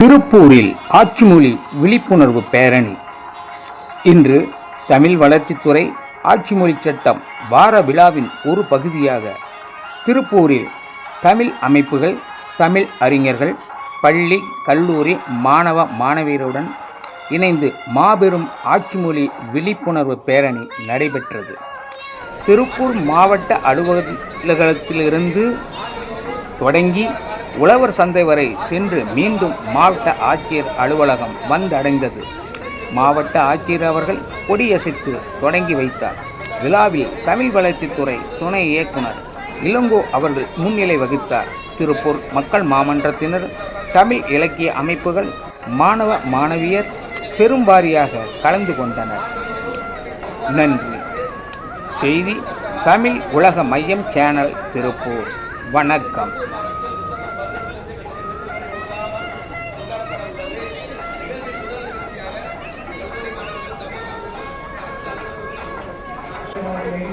திருப்பூரில் ஆட்சிமொழி விழிப்புணர்வு பேரணி. இன்று தமிழ் வளர்ச்சித்துறை ஆட்சிமொழி சட்டம் வார விழாவின் ஒரு பகுதியாக திருப்பூரில் தமிழ் அமைப்புகள் தமிழ் அறிஞர்கள் பள்ளி கல்லூரி மாணவ மாணவியருடன் இணைந்து மாபெரும் ஆட்சிமொழி விழிப்புணர்வு பேரணி நடைபெற்றது. திருப்பூர் மாவட்ட அலுவலகத்திலிருந்து தொடங்கி உழவர் சந்தை வரை சென்று மீண்டும் மாவட்ட ஆட்சியர் அலுவலகம் வந்தடைந்தது. மாவட்ட ஆட்சியர் அவர்கள் கொடியசைத்து தொடங்கி வைத்தார். விழாவில் தமிழ் வளர்ச்சித்துறை துணை இயக்குனர் இளங்கோ அவர்கள் முன்னிலை வகித்தார். திருப்பூர் மக்கள் மாமன்றத்தினர் தமிழ் இலக்கிய அமைப்புகள் மாணவ மாணவியர் பெரும்பாரியாக கலந்து கொண்டனர். நன்றி. செய்தி தமிழ் உலக மையம் சேனல் திருப்பூர். வணக்கம்.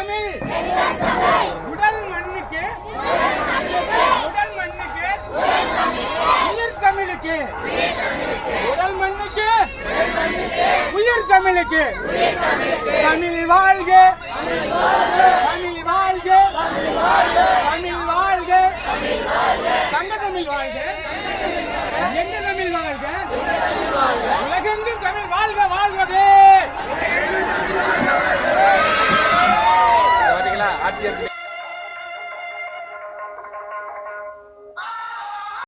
தமிழ் உடல் மண்ணுக்கு உடல் மண்ணுக்கு வாழ்க. தமிழ் வாழ்க. தங்க தமிழ் வாழ்க.